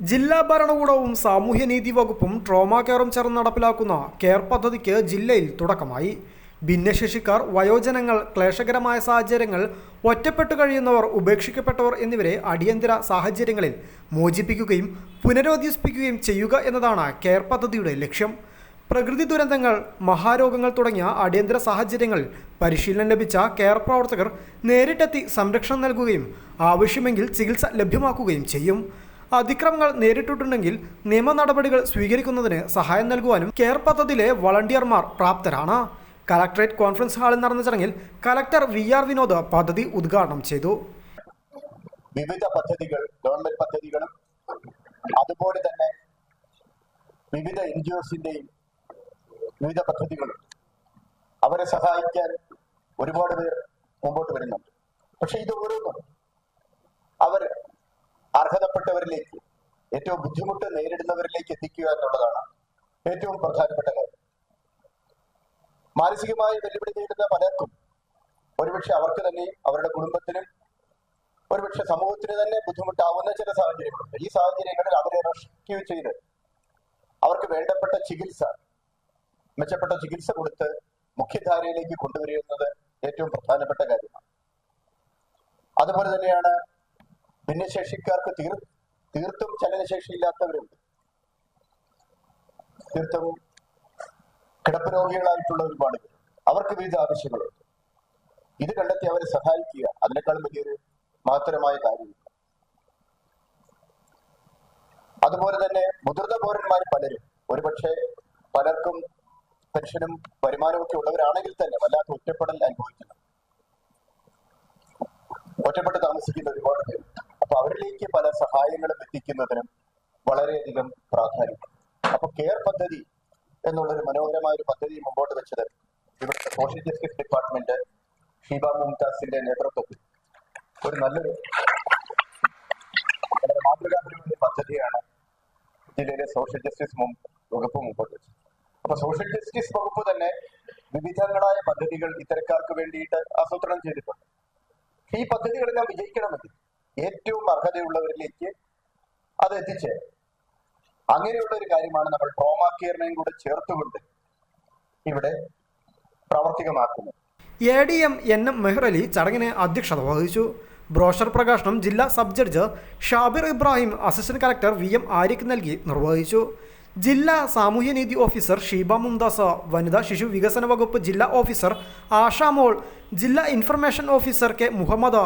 ജില്ലാ ഭരണകൂടവും സാമൂഹ്യനീതി വകുപ്പും ട്രോമാ കെയറും ചേർന്ന് നടപ്പിലാക്കുന്ന കെയർ പദ്ധതിക്ക് ജില്ലയിൽ തുടക്കമായി. ഭിന്നശേഷിക്കാർ വയോജനങ്ങൾ ക്ലേശകരമായ സാഹചര്യങ്ങൾ ഒറ്റപ്പെട്ടു കഴിയുന്നവർ ഉപേക്ഷിക്കപ്പെട്ടവർ എന്നിവരെ അടിയന്തര സാഹചര്യങ്ങളിൽ മോചിപ്പിക്കുകയും പുനരധിവസിപ്പിക്കുകയും ചെയ്യുക എന്നതാണ് കെയർ പദ്ധതിയുടെ ലക്ഷ്യം. പ്രകൃതി ദുരന്തങ്ങൾ മഹാരോഗങ്ങൾ തുടങ്ങിയ അടിയന്തര സാഹചര്യങ്ങളിൽ പരിശീലനം ലഭിച്ച കെയർ പ്രവർത്തകർ നേരിട്ടെത്തി സംരക്ഷണം നൽകുകയും ആവശ്യമെങ്കിൽ ചികിത്സ ലഭ്യമാക്കുകയും ചെയ്യും. അതിക്രമങ്ങൾ നേരിട്ടിട്ടുണ്ടെങ്കിൽ നിയമ നടപടികൾ സ്വീകരിക്കുന്നതിന് സഹായം നൽകുവാനും കെയർ പദ്ധതിയിലെ വളണ്ടിയർമാർ പ്രാപ്തരാണ്. കലക്ടറേറ്റ് കോൺഫറൻസ് ഹാളിൽ നടന്ന ചടങ്ങിൽ കലക്ടർ വി ആർ വിനോദ് പദ്ധതി ഉദ്ഘാടനം ചെയ്തു. വിവിധ പദ്ധതികൾ ഗവൺമെന്റ് പദ്ധതികളും അതുപോലെ തന്നെ വിവിധ എൻ ജി ഒസിന്റെയും വിവിധ പദ്ധതികളും അവരെ സഹായിക്കാൻ ഒരുപാട് പേർ മുമ്പോട്ട് വരുന്നുണ്ട്. പക്ഷെ ഇത് ഓരോന്നും അവർ അർഹതപ്പെട്ടവരിലേക്ക് ഏറ്റവും ബുദ്ധിമുട്ട് നേരിടുന്നവരിലേക്ക് എത്തിക്കുക എന്നുള്ളതാണ് ഏറ്റവും പ്രധാനപ്പെട്ട കാര്യം. മാനസികമായി വെല്ലുവിളി നേരിടുന്ന പലർക്കും ഒരുപക്ഷെ അവർക്ക് തന്നെ അവരുടെ കുടുംബത്തിനും ഒരുപക്ഷെ സമൂഹത്തിന് തന്നെ ബുദ്ധിമുട്ടാവുന്ന ചില സാഹചര്യങ്ങളുണ്ട്. ഈ സാഹചര്യങ്ങളിൽ അവരെ റെസ്ക്യൂ ചെയ്ത് അവർക്ക് വേണ്ടപ്പെട്ട ചികിത്സ മെച്ചപ്പെട്ട ചികിത്സ കൊടുത്ത് മുഖ്യധാരയിലേക്ക് കൊണ്ടുവരുന്നത് ഏറ്റവും പ്രധാനപ്പെട്ട കാര്യമാണ്. അതുപോലെ തന്നെയാണ് ഭിന്നശേഷിക്കാർക്ക് തീർ തീർത്തും ചലനശേഷി ഇല്ലാത്തവരുണ്ട് തീർത്തും കിടപ്പ് രോഗികളായിട്ടുള്ള ഒരുപാട് അവർക്ക് വിവിധ ആവശ്യങ്ങളുണ്ട്. ഇത് കണ്ടെത്തി അവരെ സഹായിക്കുക അതിനേക്കാളും വലിയൊരു മഹത്തരമായ കാര്യമില്ല അതുപോലെ തന്നെ മുതിർന്ന പൗരന്മാർ പലരും ഒരുപക്ഷെ പലർക്കും പെൻഷനും വരുമാനവും ഒക്കെ ഉള്ളവരാണെങ്കിൽ തന്നെ വല്ലാത്ത ഒറ്റപ്പെടൽ അനുഭവിക്കുന്നു. ഒറ്റപ്പെട്ട് താമസിക്കുന്ന ഒരുപാട് പേര് അപ്പൊ അവരിലേക്ക് പല സഹായങ്ങളും എത്തിക്കുന്നതിനും വളരെയധികം പ്രാധാന്യം. അപ്പൊ കെയർ പദ്ധതി എന്നുള്ളൊരു മനോഹരമായ ഒരു പദ്ധതി മുമ്പോട്ട് വെച്ചത് ഇവിടുത്തെ സോഷ്യൽ ജസ്റ്റിസ് ഡിപ്പാർട്ട്മെന്റ് ഷീബ മുംതാസിന്റെ നേതൃത്വത്തിൽ. ഒരു നല്ലൊരു മാതൃകാപരമായ പദ്ധതിയാണ് ജില്ലയിലെ സോഷ്യൽ ജസ്റ്റിസ് വകുപ്പ് മുമ്പോട്ട് വെച്ചത്. അപ്പൊ സോഷ്യൽ ജസ്റ്റിസ് വകുപ്പ് തന്നെ വിവിധങ്ങളായ പദ്ധതികൾ ഇത്തരക്കാർക്ക് വേണ്ടിയിട്ട് ആസൂത്രണം ചെയ്തിട്ടുണ്ട്. ഈ പദ്ധതികളെല്ലാം വിജയിക്കണമെങ്കിൽ ഏറ്റവും അർഹതയുള്ളവരിലേക്ക് അത് എത്തിച്ചേരും അങ്ങനെയുള്ള ഒരു കാര്യമാണ് നമ്മൾ ട്രോമ കെയറിനെയും കൂടെ ചേർത്തുകൊണ്ട് ഇവിടെ പ്രാവർത്തികമാക്കുന്നത്. A D M N M Mehrali ചടങ്ങിന് അധ്യക്ഷത വഹിച്ചു. ബ്രോഷർ പ്രകാശനം ജില്ലാ sub judge Shabir Ibrahim assistant collector V M Ariq നൽകി നിർവഹിച്ചു. ജില്ലാ സാമൂഹ്യനീതി ഓഫീസർ ഷീബ മുംദാസ വനിതാ ശിശു വികസന വകുപ്പ് ജില്ലാ ഓഫീസർ ആഷാമോൾ ജില്ലാ information officer K Muhammad.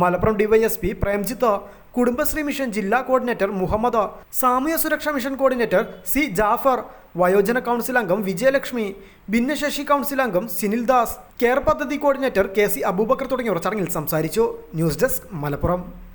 Malappuram DYSP Premjith. Kudumbashree mission ജില്ലാ കോർഡിനേറ്റർ മുഹമ്മദ്. സാമൂഹ്യ സുരക്ഷാ മിഷൻ കോർഡിനേറ്റർ സി ജാഫർ. വയോജന കൗൺസിൽ അംഗം വിജയലക്ഷ്മി. ഭിന്നശേഷി കൗൺസിൽ അംഗം സിനിൽ ദാസ്. കെയർ പദ്ധതി കോർഡിനേറ്റർ കെ സി അബൂബക്കർ തുടങ്ങിയവർ ചടങ്ങിൽ സംസാരിച്ചു. News desk Malappuram.